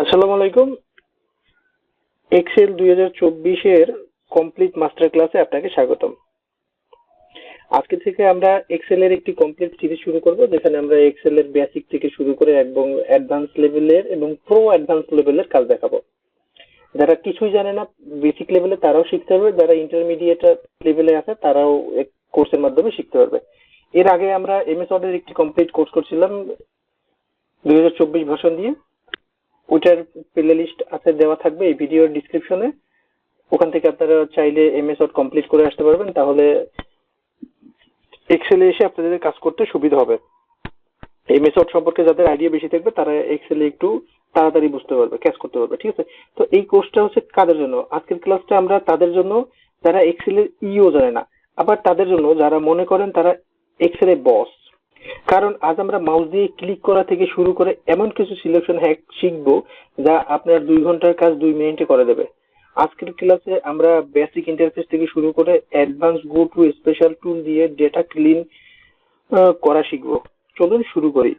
আসসালামু আলাইকুম। এক্সেল দুই হাজার চব্বিশের কমপ্লিট মাস্টার ক্লাসে আপনাকে স্বাগতম। আজকে থেকে আমরা এক্সেল এর একটি কমপ্লিট সিরিজ শুরু করব, যেখানে আমরা এক্সেল এর বেসিক থেকে শুরু করে এবং অ্যাডভান্স লেভেলের এবং প্রো অ্যাডভান্স লেভেলের কাজ দেখাবো। যারা কিছুই জানে না বেসিক লেভেলে তারাও শিখতে পারবে, যারা ইন্টারমিডিয়েট লেভেলে আছে, তারাও কোর্সের মাধ্যমে শিখতে পারবে। এর আগে আমরা এমএস ওয়ার্ডের একটি কমপ্লিট কোর্স করছিলাম, দুই হাজার চব্বিশ ভাষণ দিয়ে। ওইটার প্লে লিস্ট আছে, দেওয়া থাকবে। এই ভিডিওর ডিসক্রিপশনে ওখান থেকে আপনারা চাইলে এমএস ওয়ার্ড কমপ্লিট করে আসতে পারবেন। তাহলে এক্সেলে এসে আপনাদের কাজ করতে সুবিধা হবে। এমএস ওয়ার্ড সম্পর্কে যাদের আইডিয়া বেশি থাকবে, তারা এক্সেলে একটু তাড়াতাড়ি বুঝতে পারবে ক্যাচ করতে পারবে, ঠিক আছে? তো এই কোর্সটা হচ্ছে কাদের জন্য? আজকের ক্লাসটা আমরা তাদের জন্য, যারা এক্সেলের ইও জানে না, আবার তাদের জন্য যারা মনে করেন তারা এক্সেলে বস কারণ আজ আমরা মাউস দিয়ে ক্লিক করা থেকে শুরু করে এমন কিছু সিলেকশন হ্যাক শিখব যা আপনার দুই ঘণ্টার কাজ দুই মিনিটে করে দেবে। আজকের ক্লাসে আমরা বেসিক ইন্টারফেস থেকে শুরু করে advance go to special tool দিয়ে ডেটা ক্লিন করা শিখব। চলুন শুরু করি।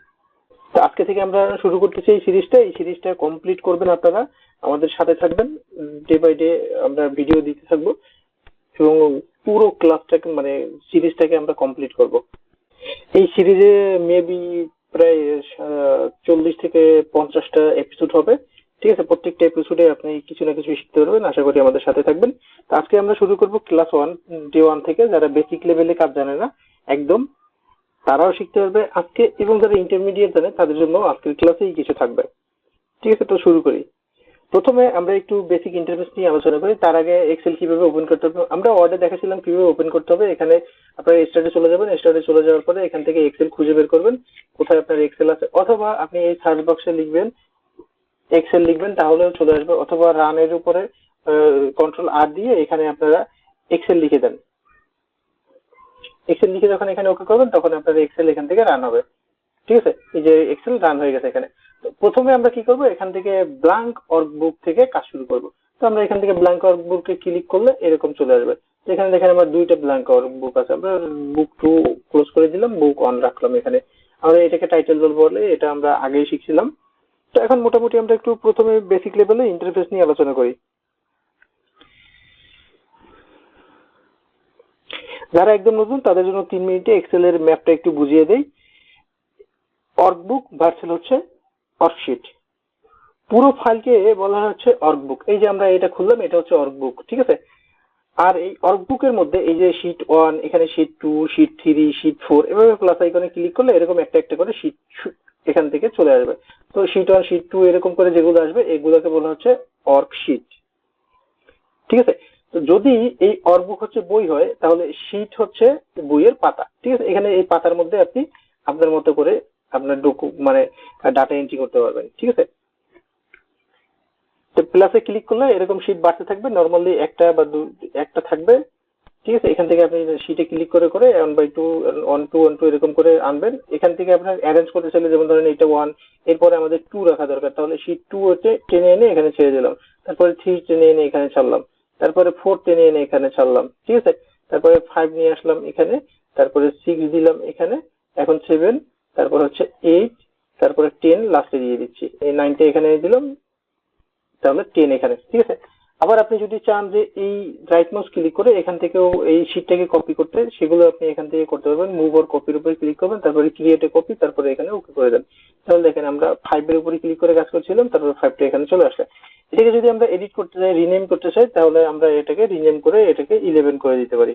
আজকে থেকে আমরা শুরু করতেছি এই সিরিজটা এই সিরিজটা কমপ্লিট করবেন আপনারা। আমাদের সাথে থাকবেন। ডে বাই ডে আমরা ভিডিও দিতে থাকব এবং পুরো ক্লাসটাকে মানে সিরিজটাকে আমরা কমপ্লিট করব। এই সিরিজে মেবি প্রায় চল্লিশ থেকে পঞ্চাশটা এপিসোড হবে। ঠিক আছে, প্রত্যেকটা এপিসোডে আপনি কিছু না কিছু শিখতে পারবেন। আশা করি আমাদের সাথে থাকবেন। তো আজকে আমরা শুরু করব ক্লাস ওয়ান ডে ওয়ান থেকে। যারা বেসিক লেভেলে কাজ জানে না, একদম তারাও শিখতে পারবে। আজকে এবং যারা ইন্টারমিডিয়েট জানে, তাদের জন্য আজকের ক্লাসেই কিছু থাকবে। ঠিক আছে, তো শুরু করি। প্রথমে আমরা একটু বেসিক ইন্টারফেস নিয়ে আলোচনা করি। তার আগে এক্সেল কীভাবে ওপেন করতে হবে? আমরা অর্ডার দেখাছিলাম কীভাবে ওপেন করতে হবে। এখানে আপনারা স্টার্টে চলে যাবেন। স্টার্টে চলে যাওয়ার পরে এখান থেকে এক্সেল খুঁজে বের করবেন। কোথায় আপনার এক্সেল আছে? অথবা আপনি এই সার্চ বক্সে লিখবেন এক্সেল লিখবেন, তাহলেও চলে আসবে। অথবা রানের উপরে কন্ট্রোল আর দিয়ে এখানে আপনারা এক্সেল লিখে দেন। এক্সেল লিখে যখন এখানে ওকে করবেন, তখন আপনার এক্সেল এখান থেকে রান হবে। ঠিক আছে? এই যে এক্সেল রান হয়ে গেছে এখানে। প্রথমে আমরা কি করব? এখান থেকে ব্ল্যাঙ্ক অর্ক বুক থেকে কাজ শুরু করব। তো আমরা এখান থেকে ব্ল্যাঙ্ক বুকে ক্লিক করলে এরকম চলে আসবে। এখানে দেখেন আমার দুইটা ব্ল্যাঙ্ক অর্ক বুক আছে। আমরা বুক টু ক্লোজ করে দিলাম বুক অন রাখলাম এখানে। আমরা এটাকে টাইটেল বলে, এটা আমরা আগেই শিখছিলাম। তো এখন মোটামুটি আমরা একটু প্রথমে বেসিক লেভেলে ইন্টারফেস নিয়ে আলোচনা করি। যারা একদম নতুন, তাদের জন্য তিন মিনিটে এক্সেল এর ম্যাপটা একটু বুঝিয়ে দেই। অর্কবুক ভার্সেল হচ্ছে অর্কশিট। পুরো ফাইলকে বলা হচ্ছে অর্কবুক। এই যে আমরা এটা খুললাম, এটা হচ্ছে অর্কবুক, ঠিক আছে? আর এই অর্কবুকের মধ্যে এই যে শিট ওয়ান এখানে sheet two sheet three sheet four এভাবে প্লাস আইকনে ক্লিক করলে এরকম একটা একটা করে শিট এখান থেকে চলে আসবে। তো শিট ওয়ান শিট টু এরকম করে যেগুলো আসবে, এগুলোকে বলা হচ্ছে অর্কশিট। ঠিক আছে? তো যদি এই অর্কবুক হচ্ছে বই হয়, তাহলে শিট হচ্ছে বইয়ের পাতা। ঠিক আছে? এখানে এই পাতার মধ্যে আপনি আপনার মতো করে আপনার ডকু মানে ডাটা এন্ট্রি করতে পারবেন, ঠিক আছে? তো প্লাসে ক্লিক করলে এরকম শিট বাড়তে থাকবে নর্মালি একটা বা দু, একটা থাকবে, ঠিক আছে? এখান থেকে আপনি শিটে ক্লিক করে করে one by two one two one two এরকম করে আনবেন। এখান থেকে আপনার অ্যারেঞ্জ করতে চাইলে যেমন ধরেন এটা ওয়ান এরপরে আমাদের টু রাখা দরকার, তাহলে শিট টু হচ্ছে টেনে এনে এখানে ছেড়ে দিলাম। তারপরে থ্রি টেনে এনে এখানে ছাড়লাম। তারপরে ফোর টেনে এনে এখানে ছাড়লাম, ঠিক আছে? তারপরে ফাইভ নিয়ে আসলাম এখানে, তারপরে সিক্স দিলাম এখানে, এখন সেভেন তারপর হচ্ছে এইট তারপরে টেন লাস্টে দিয়ে দিচ্ছি। এই নাইনটা এখানে দিলাম, তাহলে টেন এখানে, ঠিক আছে? আবার আপনি যদি চান যে এই রাইট মাউস ক্লিক করে এখান থেকেও এই শিটটাকে কপি করতে, সেগুলো আপনি এখান থেকে করতে পারবেন। মুভ আর কপির উপরে ক্লিক করবেন, তারপরে ক্রিয়েট কপি তারপরে এখানে ওকে করে দেন। তাহলে দেখেন আমরা ফাইভ এর উপরে ক্লিক করে কাজ করছিলাম, তারপরে ফাইভটা এখানে চলে আসে। এটাকে যদি আমরা এডিট করতে চাই রিনেম করতে চাই, তাহলে আমরা এটাকে রিনেম করে এটাকে ইলেভেন করে দিতে পারি।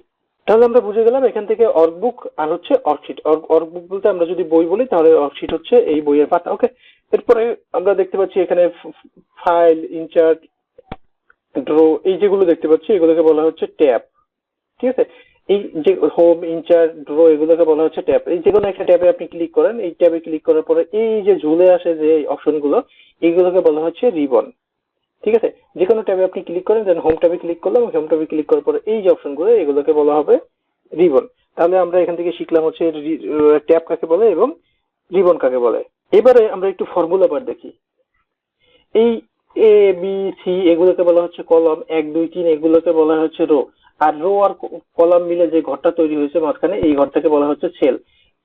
তাহলে আমরা বুঝে গেলাম এখান থেকে অর্কবুক আর হচ্ছে অর্কশিট অর্কবুক বলতে আমরা যদি বই বলি, তাহলে অর্কশিট হচ্ছে এই বইয়ের পাতা ওকে এরপরে আমরা দেখতে পাচ্ছি এখানে ফাইল ইনচার্ট ড্রো এই যেগুলো দেখতে পাচ্ছি, এগুলোকে বলা হচ্ছে ট্যাব ঠিক আছে? এই যে হোম ইনচার্জ ড্রো এগুলোকে বলা হচ্ছে ট্যাব এই যে কোনো একটা ট্যাবে আপনি ক্লিক করেন, এই ট্যাবে ক্লিক করার পরে এই যে ঝুলে আসে যে অপশনগুলো এইগুলোকে বলা হচ্ছে রিবন ঠিক আছে? যে কোনো ট্যাবে আপনি ক্লিক করেন দেন হোম ট্যাবে ক্লিক করলাম হোম ট্যাবে ক্লিক করার পরে এই যে অপশনগুলো এগুলোকে বলা হবে রিবন তাহলে আমরা এখান থেকে শিখলাম হচ্ছে ট্যাব কাকে বলে এবং রিবন কাকে বলে। এবারে আমরা একটু ফর্মুলা বার দেখি। এই এ বি সি এগুলোকে বলা হচ্ছে কলম এক, দুই, তিন এগুলোকে বলা হচ্ছে রো আর রো আর কলাম মিলে যে ঘরটা তৈরি হয়েছে মাঝখানে, এই ঘরটাকে বলা হচ্ছে সেল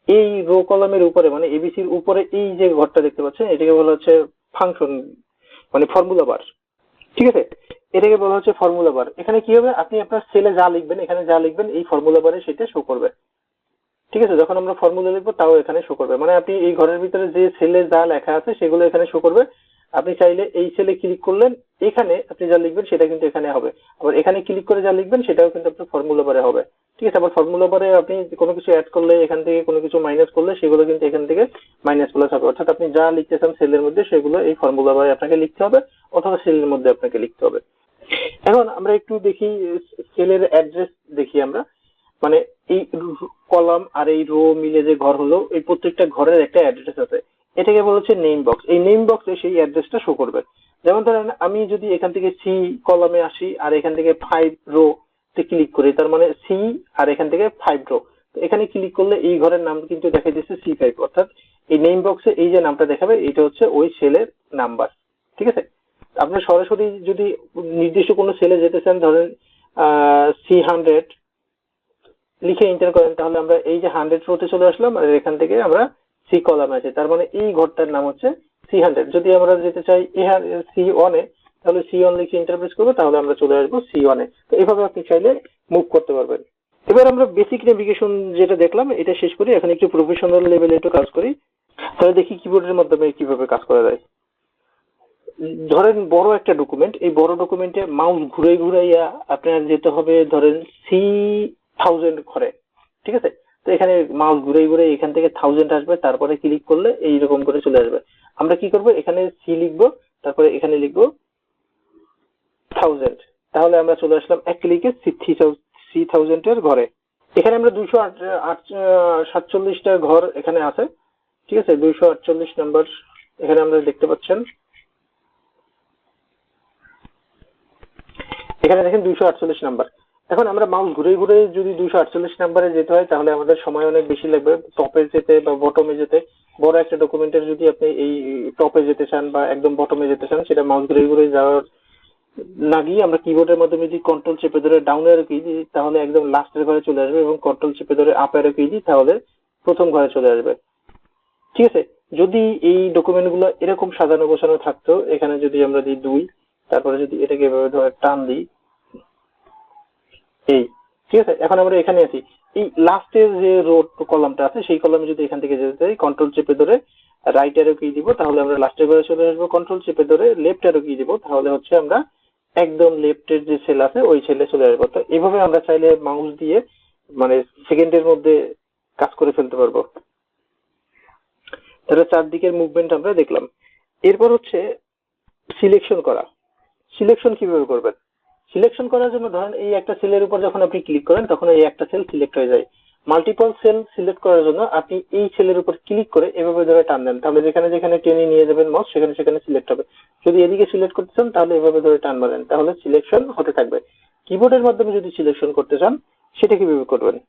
এই রো কলামের উপরে মানে এবিসির উপরে এই যে ঘরটা দেখতে পাচ্ছেন, এটাকে বলা হচ্ছে ফাংশন মানে ফর্মুলা বার ঠিক আছে? এটাকে বলা হচ্ছে ফর্মুলা বার এখানে কি হবে? আপনি আপনার সেলে যা লিখবেন, এখানে যা লিখবেন, এই ফর্মুলা বারে সেটা শো করবে। ঠিক আছে? যখন আমরা ফর্মুলা লিখব, তাও এখানে শো করবে। মানে আপনি এই ঘরের ভিতরে যে সেলে যা লেখা আছে, সেগুলো এখানে শো করবে। আপনি চাইলে এই সেলে ক্লিক করলেন, এখানে আপনি যা লিখবেন, সেটা কিন্তু এখানে হবে। আবার এখানে ক্লিক করে যা লিখবেন, সেটাও কিন্তু আপনার ফর্মুলা বারে হবে। ঠিক আছে, আবার ফর্মুলা বারে আপনি কোনো কিছু অ্যাড করলে, এখান থেকে কোনো কিছু মাইনাস করলে, সেগুলো কিন্তু এখান থেকে মাইনাস প্লাস হবে। অর্থাৎ আপনি যা লিখতে চান সেলের মধ্যে, সেগুলো এই ফর্মুলা বারে আপনাকে লিখতে হবে, অথবা সেলের মধ্যে আপনাকে লিখতে হবে। এখন আমরা একটু দেখি সেলের অ্যাড্রেস দেখি আমরা। মানে এই কলাম আর এই রো মিলে যে ঘর হলো, এই প্রত্যেকটা ঘরের একটা অ্যাড্রেস আছে। এটাকে বলা হচ্ছে নেম বক্স এই নেম বক্সে সেই অ্যাড্রেসটা শো করবে। যেমন ধরেন, আমি যদি এখান থেকে সি কলামে আসি, আর এখান থেকে ফাইভ রো তে ক্লিক করি, তার মানে সি আর এখান থেকে ফাইভ রো এখানে ক্লিক করলে এই ঘরের নাম কিন্তু দেখা যাচ্ছে সি ফাইভ অর্থাৎ এই নেম বক্সে এই যে নামটা দেখাবে, এটা হচ্ছে ওই সেলের নাম্বার ঠিক আছে? আপনি সরাসরি যদি নির্দিষ্ট কোনো সেলে যেতে চান, ধরেন সি হান্ড্রেড লিখে এন্টার করেন, তাহলে আমরা এই যে হান্ড্রেড রোতে চলে আসলাম, আর এখান থেকে আমরা সি কলাম আছে। তার মানে এই ঘরটার নাম হচ্ছে সি হান্ড্রেড যদি আমরা যেতে চাই এ সি ওয়ানে তাহলে সি ওয়ান লিখে ইন্টারপ্রেস করব, তাহলে আমরা চলে আসব সি ওয়ানে তো এইভাবে আপনি চাইলে মুভ করতে পারবেন। এবার আমরা বেসিক নেভিগেশন যেটা দেখলাম, এটা শেষ করি। এখন একটু প্রফেশনাল লেভেলে একটু কাজ করি। তাহলে দেখি কিবোর্ডের মাধ্যমে কীভাবে কাজ করা যায়। ধরেন বড় একটা ডকুমেন্ট এই বড় ডকুমেন্টে মাউস ঘুরে ঘুরাইয়া আপনার যেতে হবে, ধরেন সি থাউজেন্ড ঘরে। ঠিক আছে? তো এখানে মাউস ঘুরে ঘুরে এখান থেকে থাউজেন্ড আসবে, তারপরে ক্লিক করলে এইরকম করে চলে আসবে। আমরা কি করব? এখানে সি লিখব, তারপরে এখানে লিখব থাউজেন্ড তাহলে আমরা চলে আসলাম এক ক্লিকে সি থাউজেন্ড এর ঘরে। এখানে আমরা দুশো সাতচল্লিশটা ঘর এখানে আছে। ঠিক আছে? দুইশো আটচল্লিশ নাম্বার এখানে আমরা দেখতে পাচ্ছেন। এখানে দেখেন দুইশো আটচল্লিশ নাম্বার। এখন আমরা মাউস ঘুরে ঘুরে যদি দুইশো আটচল্লিশ নাম্বারে যেতে হয়, তাহলে আমাদের সময় অনেক বেশি লাগবে। টপে যেতে বা বটমে যেতে। বড় একটা ডকুমেন্টের যদি আপনি এই টপে যেতে চান বা একদম বটমে যেতে চান, সেটা মাউস ঘুরে ঘুরে যাওয়ার না গিয়ে আমরা কিবোর্ডের মাধ্যমে যদি কন্ট্রোল চেপে ধরে ডাউন এরো কি দিই, তাহলে একদম লাস্টের ঘরে চলে আসবে এবং কন্ট্রোল চেপে ধরে আপ এরো কি দিই, তাহলে প্রথম ঘরে চলে আসবে। ঠিক আছে? যদি এই ডকুমেন্টগুলো এরকম সাজানো গোছানো থাকতো, এখানে যদি আমরা দিই দুই, তারপরে যদি এটাকে এভাবে ধরে টান দিই, এই, ঠিক আছে? এখন আমরা এখানে আছি। এই লাস্টের যে রোড কলামটা আছে, সেই কলামে যদি এখান থেকে যেতে চাই কন্ট্রোল চেপে ধরে রাইট অ্যারো কি দিব, তাহলে আমরা লাস্টের ঘরে চলে আসব। কন্ট্রোল চেপে ধরে লেফট অ্যারো কি দিব, তাহলে হচ্ছে আমরা একদম লেফটের যে সেল আছে, ওই সেলে চলে আসব। তো এইভাবে আমরা চাইলে মাউস দিয়ে মানে সেকেন্ডের মধ্যে কাজ করে ফেলতে পারব। তাহলে চারদিকের মুভমেন্ট আমরা দেখলাম। এরপর হচ্ছে সিলেকশন করা। সিলেকশন কীভাবে করবেন? সিলেকশন করার জন্য ধরেন এই একটা সেলের উপর যখন আপনি ক্লিক করেন, তখন এই একটা সেল সিলেক্ট হয়ে যায়। মাল্টিপল সেল সিলেক্ট করার জন্য আপনি এই সেলের উপর ক্লিক করে এভাবে ধরে টান দেন। তাহলে যেখানে যেখানে টেনে নিয়ে যাবেন মাউস সেখানে সেখানে সিলেক্ট হবে। যদি এদিকে সিলেক্ট করতে চান, তাহলে এভাবে ধরে টান মারেন। তাহলে সিলেকশন হতে থাকবে। কিবোর্ডের মাধ্যমে যদি সিলেকশন করতে চান, সেটা কীভাবে করবেন?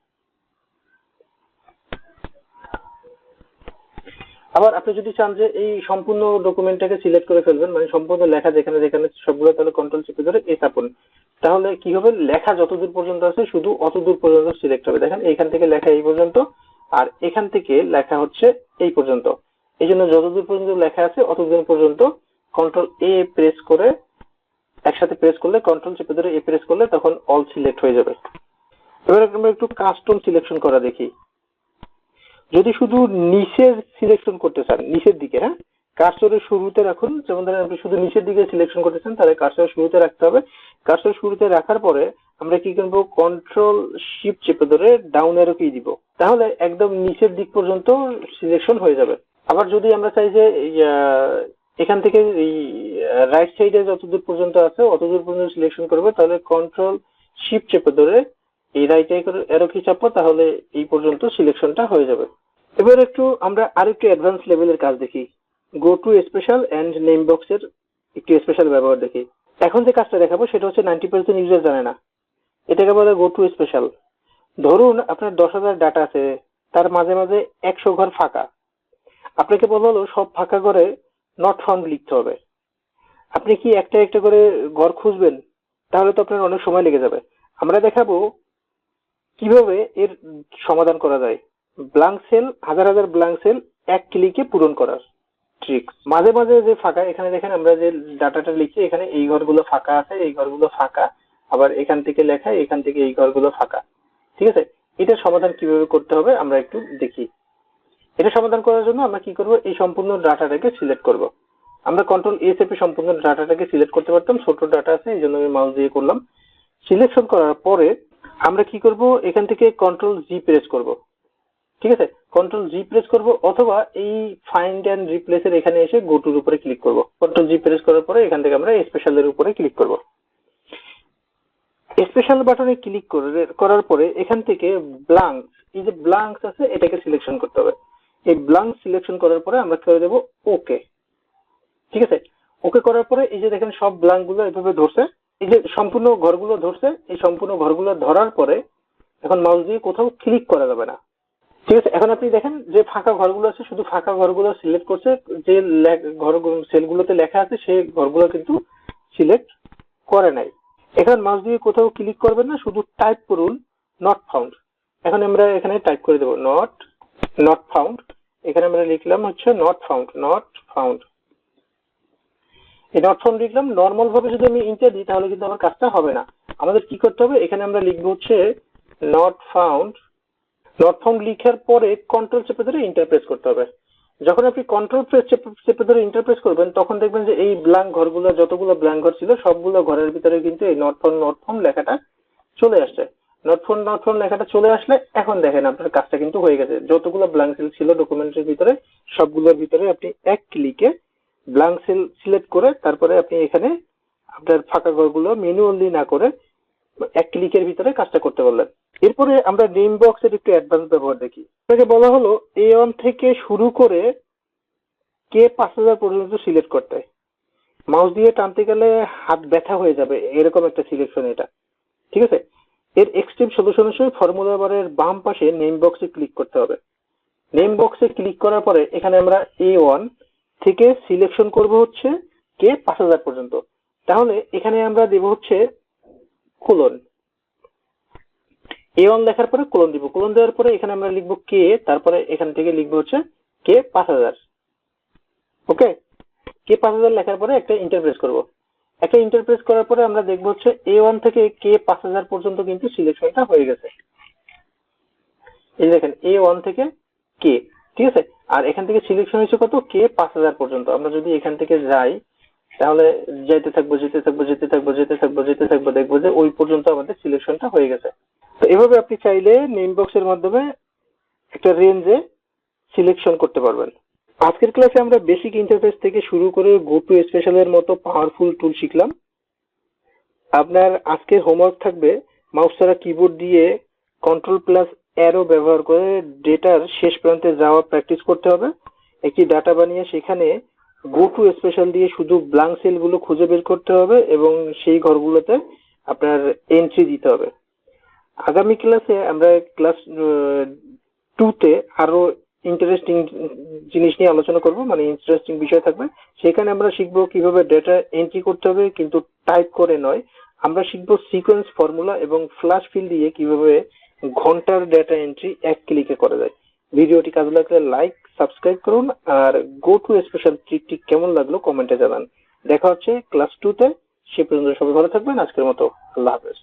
আবার আপনি যদি চান যে এই সম্পূর্ণ ডকুমেন্টটাকে সিলেক্ট করে ফেলবেন মানে সম্পূর্ণ লেখা যেখানে যেখানে সবগুলো, তাহলে কন্ট্রোল চেপে ধরে এ চাপুন। তাহলে কি হবে? লেখা যতদূর পর্যন্ত আছে, শুধু অতদূর পর্যন্ত সিলেক্ট হবে। দেখেন এখান থেকে লেখা এই পর্যন্ত, আর এখান থেকে লেখা হচ্ছে এই পর্যন্ত। এই জন্য যতদূর পর্যন্ত লেখা আছে, অতদূর পর্যন্ত কন্ট্রোল এ প্রেস করে, একসাথে প্রেস করলে কন্ট্রোল চেপে ধরে এ প্রেস করলে, তখন অল সিলেক্ট হয়ে যাবে। এবার আমরা একটু কাস্টম সিলেকশন করা দেখি। যদি শুধু নিচের সিলেকশন করতে চান, নিচের দিকে হ্যাঁ? কার্সরের শুরুতে রাখুন, যেমন ধরেন আপনি শুধু নিচের দিকে সিলেকশন করতে চান তাহলে কার্সরের শুরুতে রাখতে হবে। কার্সর শুরুতে রাখার পরে আমরা কি করব? কন্ট্রোল শিপ চেপে ধরে ডাউন এরো কি দিব। তাহলে একদম নিচের দিক পর্যন্ত সিলেকশন হয়ে যাবে। আবার যদি আমরা চাই যে এখান থেকে এই রাইট সাইডে যতদূর পর্যন্ত আছে অতদূর পর্যন্ত সিলেকশন করবে, তাহলে কন্ট্রোল শিপ চেপে ধরে এই রাইট এরো কি চাপবো, তাহলে এই পর্যন্ত সিলেকশনটা হয়ে যাবে। এবার একটু আমরা আরেকটু অ্যাডভান্স লেভেলের কাজ দেখি। Go to special and name বক্সের একটি স্পেশাল ব্যবহার দেখি। এখন যে কাজটা দেখাবো, সেটা হচ্ছে নাইনটি পার্সেন্ট ইউজার জানে না। এটাকে বলে গো টু স্পেশাল ধরুন আপনার দশ হাজার ডাটা আছে, তার মাঝে মাঝে একশো ঘর ফাঁকা। আপনাকে বলা হলো, সব ফাঁকা ঘরে নট ফাউন্ড লিখতে হবে। আপনি কি একটা একটা করে ঘর খুঁজবেন? তাহলে তো আপনার অনেক সময় লেগে যাবে। আমরা দেখাবো কীভাবে এর সমাধান করা যায়। ব্লাঙ্ক সেল হাজার হাজার ব্লাঙ্ক সেল এক ক্লিকে পূরণ করার। ট্রিক্স মাঝে মাঝে যে ফাঁকা, এখানে দেখেন আমরা যে ডাটাটা লিখি, এখানে এই ঘরগুলো ফাঁকা আছে, এই ঘরগুলো ফাঁকা। আবার এখান থেকে লেখা, এখান থেকে এই ঘরগুলো ফাঁকা। ঠিক আছে? এটা সমাধান কীভাবে করতে হবে আমরা একটু দেখি। এটা সমাধান করার জন্য আমরা কি করব? এই সম্পূর্ণ ডাটাটাকে সিলেক্ট করব। আমরা কন্ট্রোল এ সম্পূর্ণ ডাটাটাকে সিলেক্ট করতে পারতাম, ছোট ডাটা আছে, এই জন্য আমি মাউস দিয়ে করলাম। সিলেকশন করার পরে আমরা কি করব? এখান থেকে কন্ট্রোল জি প্রেস করব। ঠিক আছে? কন্ট্রোল জি প্রেস করব অথবা এই ফাইন্ড অ্যান্ড রিপ্লেস এর এখানে এসে গো টুর উপরে ক্লিক করব। কন্ট্রোল জি প্রেস করার পরে এখান থেকে আমরা স্পেশাল এর উপরে ক্লিক করব। স্পেশাল বাটনে ক্লিক করে করার পরে এখান থেকে ব্লাঙ্ক এই যে ব্লাঙ্কস আছে, এটাকে সিলেকশন করতে হবে। এই ব্লাঙ্ক সিলেকশন করার পরে আমরা করে দেব? ওকে ঠিক আছে? ওকে করার পরে এই যে দেখেন সব ব্লাঙ্কগুলো এভাবে ধরছে। এই যে সম্পূর্ণ ঘরগুলো ধরছে, এই সম্পূর্ণ ঘরগুলো ধরার পরে এখন মাউস দিয়ে কোথাও ক্লিক করা যাবে না। ঠিক আছে, এখন আপনি দেখেন যে ফাঁকা ঘরগুলো আছে, শুধু ফাঁকা ঘরগুলো সিলেক্ট করছে, যে ঘর সেলগুলোতে লেখা আছে সেই ঘরগুলো কিন্তু সিলেক্ট করে নাই। এখন মাউস দিয়ে কোথাও ক্লিক করবেন না, শুধু টাইপ করুন নট ফাউন্ড এখন আমরা এখানে টাইপ করে দেবো নট নট ফাউন্ড এখানে আমরা লিখলাম হচ্ছে নট ফাউন্ড নট ফাউন্ড এই নট ফাউন্ড লিখলাম নর্মাল ভাবে যদি আমি ইন্টার দিই, তাহলে কিন্তু আমার কাজটা হবে না। আমাদের কি করতে হবে? এখানে আমরা লিখব হচ্ছে নট ফাউন্ড ফাউন্ড লিখার পরে কন্ট্রোল চেপে ধরে ইন্টারপ্রেস করতে হবে। যখন আপনি কন্ট্রোল প্রেস চেপে ধরে ইন্টারপ্রেস করবেন, তখন দেখবেন যে এই ব্ল্যাঙ্ক ঘরগুলো, যতগুলো ব্ল্যাঙ্ক ঘর ছিল, সবগুলো ঘরের ভিতরে কিন্তু এই নট ফাউন্ড লেখাটা চলে আসছে। নট ফাউন্ড নট ফাউন্ড লেখাটা চলে আসলে এখন দেখেন আপনার কাজটা কিন্তু হয়ে গেছে। যতগুলো ব্ল্যাঙ্ক সেল ছিল ডকুমেন্টের ভিতরে, সবগুলোর ভিতরে আপনি এক ক্লিকে ব্ল্যাঙ্ক সেল সিলেক্ট করে তারপরে আপনি এখানে আপনার ফাঁকা ঘরগুলো ম্যানুয়ালি না করে এক ক্লিকের ভিতরে কাজটা করতে পারলেন এরপরে আমরা নেম বক্সের একটু অ্যাডভান্স ব্যবহার দেখি। আপনাকে বলা হলো এ ওয়ান থেকে শুরু করে কে পাঁচ হাজার পর্যন্ত সিলেক্ট করতে। মাউস দিয়ে টানতে গেলে হাত ব্যথা হয়ে যাবে, এরকম একটা সিলেকশন এটা। ঠিক আছে? এর এক্সট্রিম সলিউশনের সময় ফর্মুলা বারের বাম পাশে নেম বক্সে ক্লিক করতে হবে। নেম বক্সে ক্লিক করার পরে এখানে আমরা এ ওয়ান থেকে সিলেকশন করব হচ্ছে কে পাঁচ হাজার পর্যন্ত। তাহলে এখানে আমরা দেব হচ্ছে কোলন। এ ওয়ান লেখার পরে কোলন দিব। কোলন দেওয়ার পরে এখানে আমরা লিখব কে তারপরে এখান থেকে লিখব হচ্ছে কে পাঁচ হাজার। ওকে কে পাঁচ হাজার লেখার পরে একটা ইন্টারপ্রেস করব। একটা ইন্টারপ্রেস করার পরে আমরা দেখব হচ্ছে এ ওয়ান থেকে কে পাঁচ হাজার পর্যন্ত কিন্তু সিলেকশনটা হয়ে গেছে। এই দেখেন এ ওয়ান থেকে কে ঠিক আছে? আর এখান থেকে সিলেকশন হয়েছে কত? কে পাঁচ হাজার পর্যন্ত। আমরা যদি এখান থেকে যাই তাহলে যেতে থাকব যেতে থাকব যেতে থাকব যেতে থাকব যেতে থাকব, দেখব যে ওই পর্যন্ত আমাদের সিলেকশনটা হয়ে গেছে। তো এভাবে আপনি চাইলে নেম বক্সের মাধ্যমে একটা রেঞ্জে সিলেকশন করতে পারবেন। আজকের ক্লাসে আমরা বেসিক ইন্টারফেস থেকে শুরু করে গো টু স্পেশালের মতো পাওয়ারফুল টুল শিখলাম। আপনার আজকের হোমওয়ার্ক থাকবে মাউস ছাড়া কিবোর্ড দিয়ে কন্ট্রোল প্লাস অ্যারো ব্যবহার করে ডেটার শেষ প্রান্তে যাওয়া প্র্যাকটিস করতে হবে। একটি ডাটা বানিয়ে সেখানে গো টু স্পেশাল দিয়ে শুধু ব্লাঙ্ক সেলগুলো খুঁজে বের করতে হবে এবং সেই ঘরগুলোতে আপনার এন্ট্রি দিতে হবে। আগামী ক্লাসে আমরা ক্লাস টুতে আরও ইন্টারেস্টিং জিনিস নিয়ে আলোচনা করব মানে ইন্টারেস্টিং বিষয় থাকবে। সেখানে আমরা শিখব কীভাবে ডেটা এন্ট্রি করতে হবে, কিন্তু টাইপ করে নয়। আমরা শিখব সিকোয়েন্স ফর্মুলা এবং ফ্ল্যাশ ফিল দিয়ে কীভাবে ঘণ্টার ডেটা এন্ট্রি এক ক্লিকে করা যায়। ভিডিওটি কাজে লাগলে লাইক সাবস্ক্রাইব করুন আর গো টু স্পেশাল ট্রিকটি কেমন লাগল কমেন্টে জানান। দেখা হচ্ছে ক্লাস টুতে সে পর্যন্ত সবাই ভালো থাকবেন। আজকের মতো আল্লাহ হাফেজ।